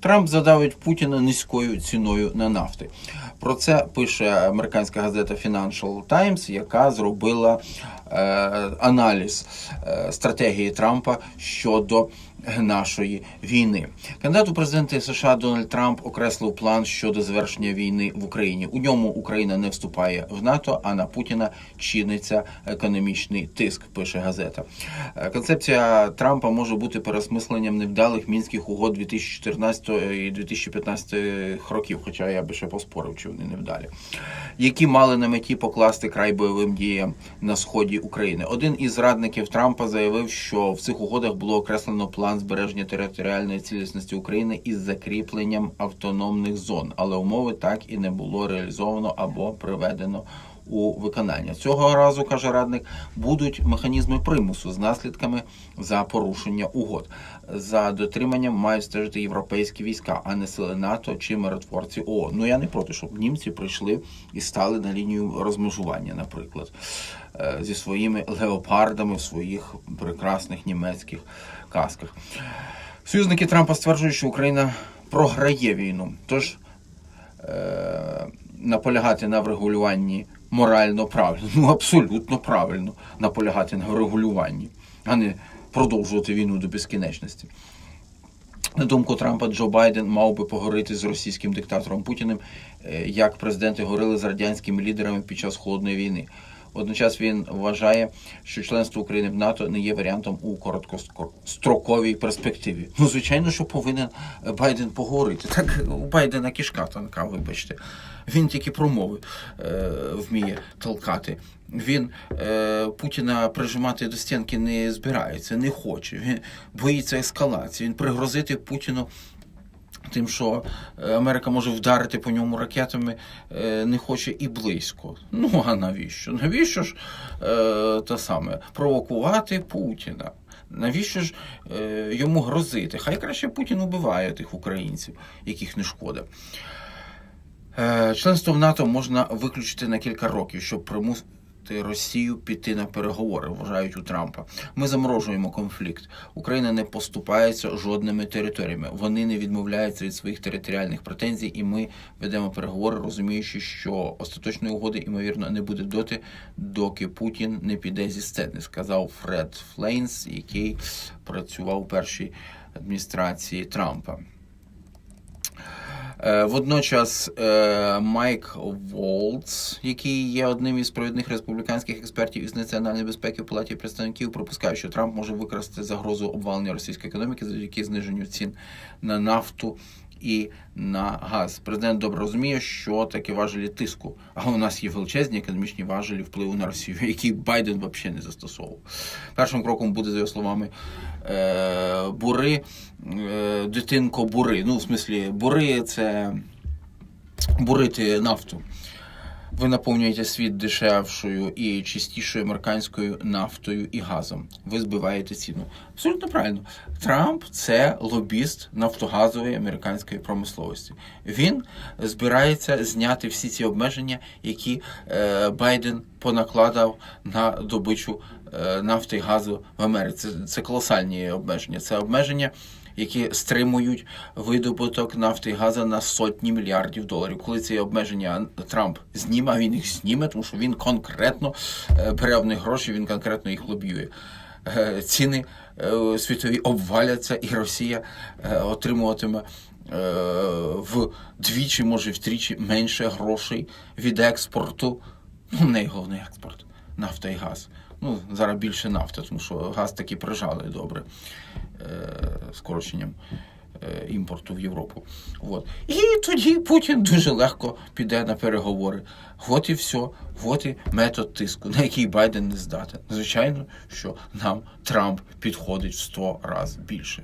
Трамп задавить Путіна низькою ціною на нафти. Про це пише американська газета Financial Times, яка зробила е, аналіз е, стратегії Трампа щодо нашої війни. Кандидат у президенти США Дональд Трамп окреслив план щодо завершення війни в Україні. У ньому Україна не вступає в НАТО, а на Путіна чиниться економічний тиск. Пише газета. Е, Концепція Трампа може бути переосмисленням невдалих мінських угод 2014 і 2015 років, хоча я би ще поспорив, чи вони невдалі, які мали на меті покласти край бойовим діям на сході України. Один із радників Трампа заявив, що в цих угодах було окреслено план збереження територіальної цілісності України із закріпленням автономних зон, але умови так і не було реалізовано або приведено у виконання. Цього разу каже радник, будуть механізми примусу з наслідками за порушення угод. За дотриманням мають стежити європейські війська, а не сили НАТО чи миротворці ООН. Ну я не проти, щоб німці прийшли і стали на лінію розмежування, наприклад, е, зі своїми леопардами в своїх прекрасних німецьких касках. Союзники Трампа стверджують, що Україна програє війну. Тож е, наполягати на врегулюванні морально правильно, ну абсолютно правильно наполягати на врегулюванні, а не продовжувати війну до безкінечності. На думку Трампа, Джо Байден мав би поговорити з російським диктатором Путіним, е, як президенти говорили з радянськими лідерами під час холодної війни. Водночас він вважає, що членство України в НАТО не є варіантом у короткостроковій перспективі. Ну, звичайно, що повинен Байден поговорити. Так у Байдена кішка тонка, вибачте. Він тільки промови е, вміє толкати. Він е, Путіна прижимати до стінки не збирається, не хоче. Він боїться ескалації. Він пригрозити Путіну тим, що е, Америка може вдарити по ньому ракетами, е, не хоче і близько. Ну а навіщо? Навіщо ж е, саме провокувати Путіна? Навіщо ж е, йому грозити? Хай краще Путін убиває тих українців, яких не шкода. Членство в НАТО можна виключити на кілька років, щоб примусити Росію піти на переговори, вважають у Трампа. Ми заморожуємо конфлікт. Україна не поступається жодними територіями. Вони не відмовляються від своїх територіальних претензій, і ми ведемо переговори, розуміючи, що остаточної угоди ймовірно не буде доти, доки Путін не піде зі сцени, сказав Фред Флейнс, який працював у першій адміністрації Трампа. Е, Водночас е, Майк Волц, який є одним із провідних республіканських експертів із національної безпеки в палаті представників, припускає, що Трамп може використати загрозу обвалення російської економіки завдяки зниженню цін на нафту і на газ. Президент добре розуміє, що таке важелі тиску. А у нас є величезні економічні важелі впливу на Росію, які Байден взагалі не застосовував. Першим кроком буде, за його словами, е, бури, дитинко бури. Ну, в смислі, бури це бурити нафту. Ви наповнюєте світ дешевшою і чистішою американською нафтою і газом. Ви збиваєте ціну. Абсолютно правильно. Трамп це лобіст нафтогазової американської промисловості. Він збирається зняти всі ці обмеження, які е, Байден понакладав на добичу е, нафти і газу в Америці. Це, це колосальні обмеження. Це обмеження які стримують видобуток нафти і газу на сотні мільярдів доларів. Коли ці обмеження Трамп зніме, він їх зніме, тому що він конкретно е, бере в них гроші, він конкретно їх лобіює. Е, Ціни е, світові обваляться, і Росія е, отримуватиме е, вдвічі, може втричі менше грошей від експорту. Ну, не головний експорт нафта і газ. Ну, зараз більше нафти, тому що газ таки прижали добре е, скороченням е, імпорту в Європу. От. І тоді Путін дуже легко піде на переговори. От і все, от і метод тиску, на який Байден не здатен. Звичайно, що нам Трамп підходить в 100 разів більше.